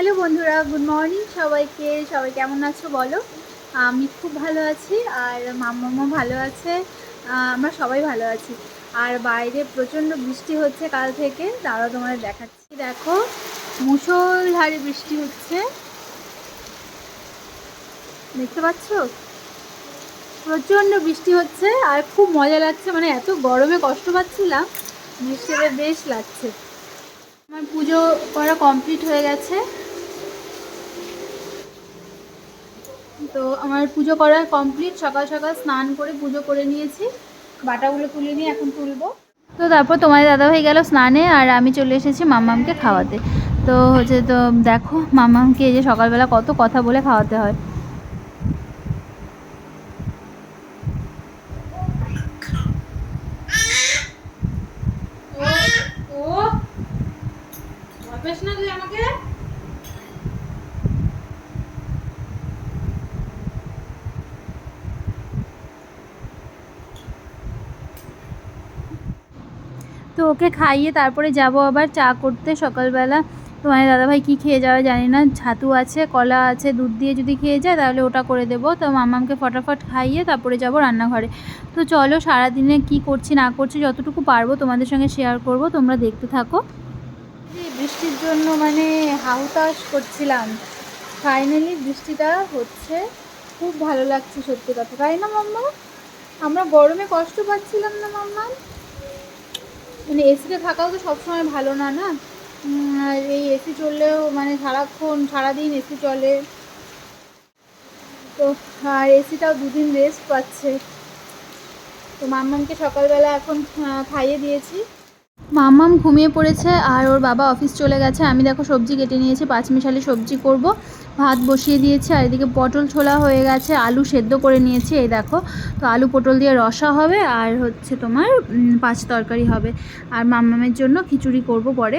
Hello বন্ধুরা, good morning সবাইকে। সবাই কেমন আছো বলো? আমি খুব ভালো আছি আর মাম্মামও ভালো আছে। আমরা সবাই ভালো আছি। আর বাইরে প্রচণ্ড বৃষ্টি হচ্ছে কাল থেকে। তারাও তোমাদের দেখাচ্ছি। দেখো, মুষলধারে বৃষ্টি হচ্ছে। দেখতে পাচ্ছ? প্রচণ্ড বৃষ্টি হচ্ছে আর খুব মজা লাগছে। মানে এত গরমে কষ্ট পাচ্ছিলাম বৃষ্টিতে বেশ লাগছে। আমার পুজো করা কমপ্লিট হয়ে গেছে। তো আমার পুজো করা কমপ্লিট, সকাল সকাল স্নান করে পুজো করে নিয়েছি। বাটাগুলো তুলে নিয়ে এখন তুলবো। তো তারপর তোমার দাদাভাই গেল স্নানে আর আমি চলে এসেছি মামামকে খাওয়াতে। তো হচ্ছে তো দেখো মামামকে এই যে সকালবেলা কত কথা বলে খাওয়াতে হয়। আমাকে? তো ওকে খাইয়ে তারপরে যাব আবার চা করতে সকালবেলা। তোমার দাদাভাই কী খেয়ে যাওয়া জানি না, ছাতু আছে, কলা আছে, দুধ দিয়ে যদি খেয়ে যায় তাহলে ওটা করে দেবো। তো মামামকে ফটাফট খাইয়ে তারপরে যাব রান্নাঘরে। তো চলো সারাদিনে কি করছি না করছি যতটুকু পারব তোমাদের সঙ্গে শেয়ার করব, তোমরা দেখতে থাকো। বৃষ্টির জন্য মানে হাউতাস করছিলাম। ফাইনালি বৃষ্টিটা হচ্ছে। খুব ভালো লাগছে সত্যি কথা। তাই না মাম্মা? আমরা গরমে কষ্ট পাচ্ছিলাম না মাম্মা? মানে এসিতে থাকাও তো সবসময় ভালো না না? এই এসি চললেও মানে সারাক্ষণ, সারাদিন এসি চলে। তো, আর এসিটাও দুদিন রেস্ট পাচ্ছে। তো মাম্মামকে সকালবেলা এখন খাইয়ে দিয়েছি। মাম্মাম ঘুমিয়ে পড়েছে আর ওর বাবা অফিস চলে গেছে। আমি দেখো সবজি কেটে নিয়েছি, পাঁচমিশালি সবজি করব। ভাত বসিয়ে দিয়েছি আর এদিকে পটল ছোলা হয়ে গেছে, আলু সেদ্ধ করে নিয়েছি। এই দেখো, তো আলু পটল দিয়ে রসা হবে আর হচ্ছে তোমার পাঁচ তরকারি হবে। আর মাম্মামের জন্য খিচুড়ি করব পরে।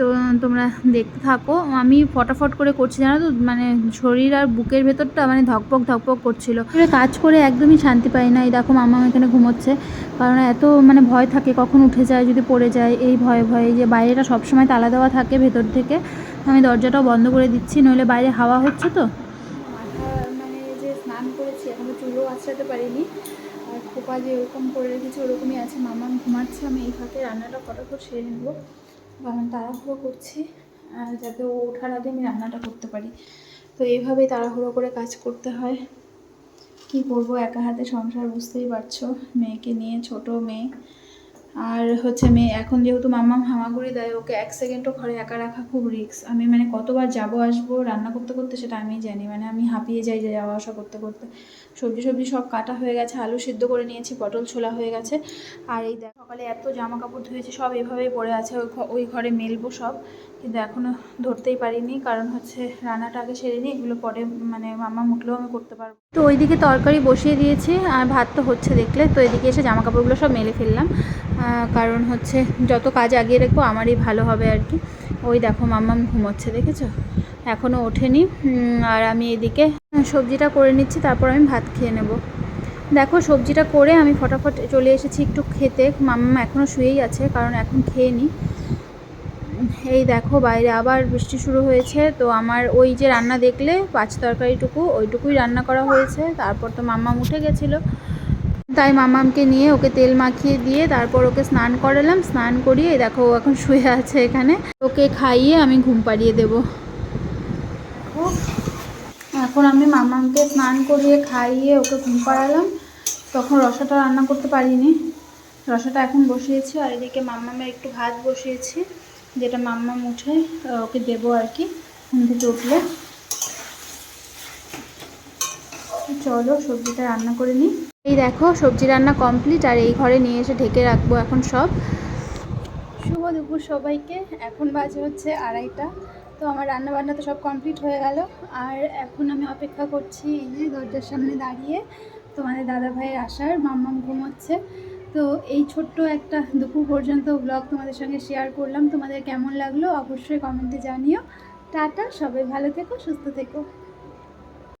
তো, তোমরা দেখতে থাকো। আমি ফটাফট করে করছি, জানো তো? মানে শরীর আর বুকের ভেতরটা মানে ধকপক ধকপক করছিল। কাজ করে একদমই শান্তি পাই না। এই দেখো মাম্মাম এখানে ঘুমোচ্ছে। কারণ এত মানে ভয় থাকে কখন উঠে যায়, যদি পড়ে যায়। এই ভয়ে ভয়ে যে বাইরেটা সবসময় তালা দেওয়া থাকে ভেতর থেকে। আমি দরজাটাও বন্ধ করে দিচ্ছি, নইলে বাইরে হাওয়া হচ্ছে তো। মানে যে স্নান করেছি পারিনি। আর খোপা যে ওরকম করে রেখেছি ওরকমই আছে। মামাম ঘুমাচ্ছে, আমি এই ফাঁকে রান্নাটা ফটাফট সেরে নেব। কারণ তাড়াহুড়ো করছি যাতে ও ওঠার আগে আমি রান্নাটা করতে পারি। তো এইভাবেই তাড়াহুড়ো করে কাজ করতে হয়। কি করব একা হাতে সংসার, বুঝতেই পারছ। মেয়েকে নিয়ে ছোট মেয়ে। আর হচ্ছে মেয়ে এখন যেহেতু মাম্মাম হামাগুড়ি দেয়, ওকে এক সেকেন্ডও ঘরে একা রাখা খুব রিক্স আমি মানে কতবার যাব, আসব, রান্না করতে করতে সেটা আমি জানি। মানে আমি হাঁপিয়ে যাই যাওয়া আসা করতে করতে। সবজি সবজি সব কাটা হয়ে গেছে, আলু সিদ্ধ করে নিয়েছি, পটল ছোলা হয়ে গেছে। আর এই দেখ, সকালে এত জামা কাপড় ধুয়েছি, সব এভাবেই পড়ে আছে ওই ঘরে মেলবো সব। কিন্তু এখনও ধরতেই পারিনি, কারণ হচ্ছে রান্নাটা আগে সেরে নিই, এগুলো পরে মানে মামা মুখলেও আমি করতে পারব। তো ওইদিকে তরকারি বসিয়ে দিয়েছি, আর ভাত তো হচ্ছে দেখলে, তো এদিকে এসে জামা কাপড়গুলো সব মেলে ফেললাম। কারণ হচ্ছে যত কাজ আগিয়ে রাখব, আমারই ভালো হবে আর কি। ওই দেখো মাম্মাম ঘুমোচ্ছে, দেখেছ? এখনও ওঠেনি আর আমি এদিকে সবজিটা করে নিচ্ছি, তারপর আমি ভাত খেয়ে নেব। দেখো সবজিটা করে আমি ফটাফট চলে এসেছি একটু খেতে, মাম্মা এখনও শুয়েই আছে, কারণ এখন খেয়ে নিই এই দেখো বাইরে আবার বৃষ্টি শুরু হয়েছে, তো আমার ওই যে রান্না দেখলে পাঁচ তরকারিটুকু ওইটুকুই রান্না করা হয়েছে, তারপর তো মাম্মাম উঠে গেছিল। তাই মামামকে নিয়ে ওকে তেল মাখিয়ে দিয়ে তারপর ওকে স্নান করালাম, স্নান করিয়ে দেখো ও এখন শুয়ে আছে এখানে, ওকে খাইয়ে আমি ঘুম পাড়িয়ে দেবো। এখন আমি মামামকে স্নান করিয়ে খাইয়ে ওকে ঘুম পাড়ালাম, তখন রসাটা রান্না করতে পারিনি, রসাটা এখন বসিয়েছি আর এদিকে মাম্মামের একটু ভাত বসিয়েছি। যেটা মাম্মা উঠে ওকে দেবো আর কি, ঘুম থেকে উঠলে। চলো, সবজিটা রান্না করে নিই। এই দেখো, সবজি রান্না কমপ্লিট আর এই ঘরে নিয়ে এসে ঢেকে রাখব এখন সব। শুভ দুপুর সবাইকে, এখন বাজে হচ্ছে আড়াইটা। তো আমার রান্না বান্না তো সব কমপ্লিট হয়ে গেল। আর এখন আমি অপেক্ষা করছি এই যে দরজার সামনে দাঁড়িয়ে, তোমাদের দাদা ভাইয়ের আসার। মাম্মাম ঘুমোচ্ছে। তো এই ছোট্ট একটা দুপুর পর্যন্ত ব্লগ তোমাদের সঙ্গে শেয়ার করলাম। তোমাদের কেমন লাগল অবশ্যই কমেন্টে জানিও। টাটা, সবাই ভালো থেকো, সুস্থ থেকো।